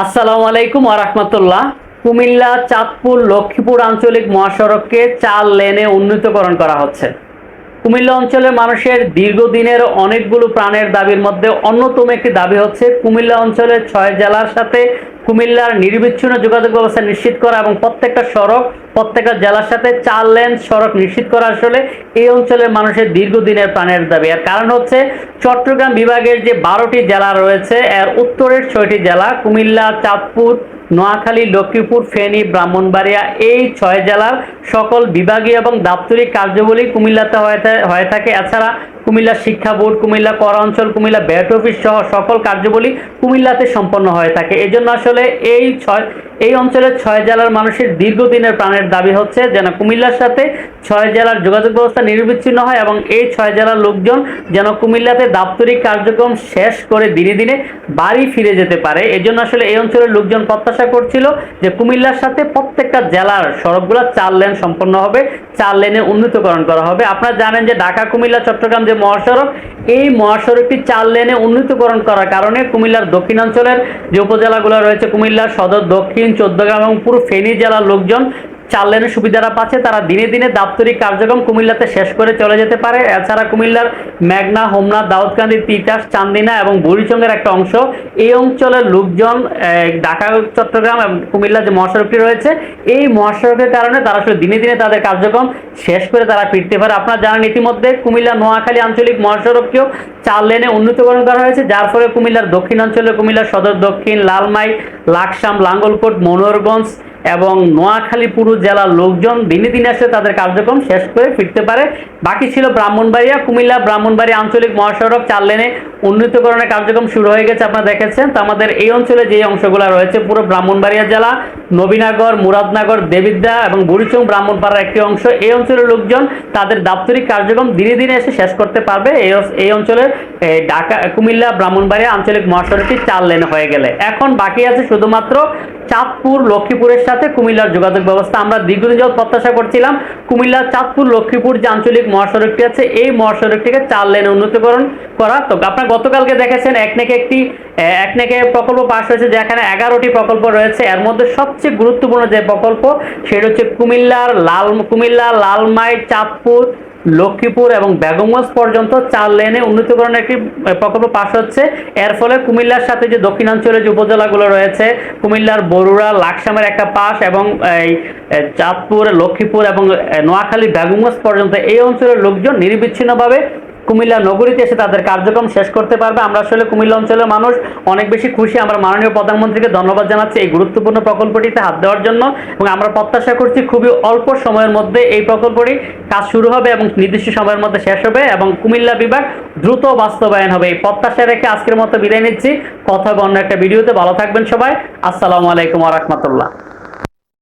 আসসালামু আলাইকুম আরহামতুল্লাহ কুমিল্লা, চাঁদপুর, লক্ষ্মীপুর আঞ্চলিক মহাসড়ককে চার লেনে উন্নীতকরণ করা হচ্ছে। কুমিল্লা অঞ্চলের মানুষের দীর্ঘদিনের অনেকগুলো প্রাণের দাবির মধ্যে অন্যতম একটি দাবি হচ্ছে, কুমিল্লা অঞ্চলের ছয় জেলার সাথে কুমিল্লার নির্বিচ্ছিন্ন যোগাযোগ ব্যবস্থা নিশ্চিত করা এবং প্রত্যেকটা সড়ক, প্রত্যেকটা জেলার সাথে চার লেন সড়ক নিশ্চিত করা আসলে এই অঞ্চলের মানুষের দীর্ঘদিনের প্রাণের দাবি। আর কারণ হচ্ছে চট্টগ্রাম বিভাগের যে বারোটি জেলা রয়েছে, এর উত্তরের ছয়টি জেলা কুমিল্লা, চাঁদপুর, নোয়াখালী, লক্ষ্মীপুর, ফেনী, ব্রাহ্মণবাড়িয়া, এই ছয় জেলার সকল বিভাগীয় এবং দাপ্তরিক কার্যাবলী কুমিল্লাতে হয়ে হয়ে থাকে। এছাড়া কুমিল্লা শিক্ষা বোর্ড, কুমিল্লা কর অঞ্চল, কুমিল্লা ব্যাট অফিস সহ সকল কার্যবলী কুমিল্লাতে সম্পন্ন হয়ে থাকে। এজন্য জন্য আসলে এই ছয় এই অঞ্চলের ছয় জেলার মানুষের দীর্ঘদিনের প্রাণের দাবি হচ্ছে যেন কুমিল্লার সাথে ছয় জেলার যোগাযোগ ব্যবস্থা নির্বিচ্ছিন্ন হয় এবং এই ছয় জেলার লোকজন যেন কুমিল্লাতে দাপ্তরিক কার্যক্রম শেষ করে দিনে দিনে বাড়ি ফিরে যেতে পারে। এই জন্য আসলে এই অঞ্চলের লোকজন প্রত্যাশা করছিল যে কুমিল্লার সাথে প্রত্যেকটা জেলার সড়কগুলো চার লেন সম্পন্ন হবে, চার লেনে উন্নীতকরণ করা হবে। আপনারা জানেন যে ঢাকা, কুমিল্লা, চট্টগ্রাম যে মহাসড়ক, এই মহাসড়কটি চার লেনে উন্নীতকরণ করার কারণে কুমিল্লার দক্ষিণাঞ্চলের যে উপজেলাগুলো রয়েছে, কুমিল্লার সদর, দক্ষিণ চোদ্দগ্রাম এবং পুরো ফেনী জেলার লোকজন চার লেনের সুবিধাটা পাচ্ছে, তারা দিনে দিনে দাপ্তরিক কার্যক্রম কুমিল্লাতে শেষ করে চলে যেতে পারে। এছাড়া কুমিল্লার মেঘনা, হোমনা, দাউদকান্দি, তিতাস, চান্দিনা এবং বুড়িচঙ্গের একটা অংশ। এই অঞ্চলের লোকজন ঢাকা, চট্টগ্রাম এবং কুমিল্লা যে মহাসড়কটি রয়েছে, এই মহাসড়কের কারণে তারা আসলে দিনে দিনে তাদের কার্যক্রম শেষ করে তারা ফিরতে পারে। আপনারা জানেন ইতিমধ্যে কুমিল্লা নোয়াখালী আঞ্চলিক মহাসড়ককেও চার লেনে উন্নীতকরণ করা হয়েছে, যার ফলে কুমিল্লার দক্ষিণাঞ্চলে কুমিল্লার সদর দক্ষিণ, লালমাই, লাকসাম, লাঙ্গলকোট, মনোহরগঞ্জ এবং নোয়াখালী পুরো জেলার লোকজন দিনে দিনে এসে তাদের কার্যক্রম শেষ করে ফিরতে পারে। বাকি ছিল ব্রাহ্মণবাড়িয়া, কুমিল্লা ব্রাহ্মণবাড়ি আঞ্চলিক মহাসড়ক, চার লেনে উন্নীতকরণের কার্যক্রম শুরু হয়ে গেছে, আপনারা দেখেছেন। তো আমাদের এই অঞ্চলে যে অংশগুলো রয়েছে, পুরো ব্রাহ্মণবাড়িয়া জেলা নবীনগর মুরাদনগর দেবিদ্যা এবং বুড়িচং ব্রাহ্মণপাড়ার একটি অংশ। এই অঞ্চলের লোকজন তাদের দাপ্তরিক কার্যক্রম দিনে দিনে এসে শেষ করতে পারবে। এই অঞ্চলের ঢাকা কুমিল্লা ব্রাহ্মণবাড়িয়া আঞ্চলিক মহাসড়কটি চার লেন হয়ে গেলে। এখন বাকি আছে শুধুমাত্র চাঁদপুর লক্ষ্মীপুরের সাথে কুমিল্লার যোগাযোগ ব্যবস্থা। আমরা দীর্ঘদিন যাবত প্রত্যাশা করছিলাম কুমিল্লা চাঁদপুর লক্ষ্মীপুর যে আঞ্চলিক মহাসড়কটি আছে এই মহাসড়কটিকে চার লেনে উন্নীতকরণ করা। তো আপনার গতকালকে দেখেছেন এক নাকি একটি এ, এক নাকি প্রকল্প পাশ হয়েছে যেখানে এগারোটি প্রকল্প রয়েছে। এর মধ্যে সবচেয়ে গুরুত্বপূর্ণ যে প্রকল্প, সেটা হচ্ছে কুমিল্লার লাল, কুমিল্লা, লালমাই, চাঁদপুর, লক্ষ্মীপুর এবং বেগমগঞ্জ পর্যন্ত চার লেনে উন্নীতকরণের একটি প্রকল্প পাশ হচ্ছে। এর ফলে কুমিল্লার সাথে যে দক্ষিণাঞ্চলের যে উপজেলাগুলো রয়েছে, কুমিল্লার বরুড়া, লাকসামের একটা পাশ এবং এই চাঁদপুর, লক্ষ্মীপুর এবং নোয়াখালী, বেগমগঞ্জ পর্যন্ত এই অঞ্চলের লোকজন নির্বিচ্ছিন্নভাবে কুমিল্লা নগরীতে এসে তাদের কার্যক্রম শেষ করতে পারবে। আমরা আসলে কুমিল্লা অঞ্চলের মানুষ, অনেক বেশি খুশি। আমরা মাননীয় প্রধানমন্ত্রীকে ধন্যবাদ জানাচ্ছি এই গুরুত্বপূর্ণ প্রকল্পটিতে হাত দেওয়ার জন্য এবং আমরা প্রত্যাশা করছি খুবই অল্প সময়ের মধ্যে এই প্রকল্পটি কাজ শুরু হবে এবং নির্দিষ্ট সময়ের মধ্যে শেষ হবে এবং কুমিল্লা বিভাগ দ্রুত বাস্তবায়ন হবে। এই প্রত্যাশা রেখে আজকের মতো বিদায় নিচ্ছি। কথা অন্য একটা ভিডিওতে। ভালো থাকবেন সবাই। আসসালামু আলাইকুম রহমতুল্লাহ।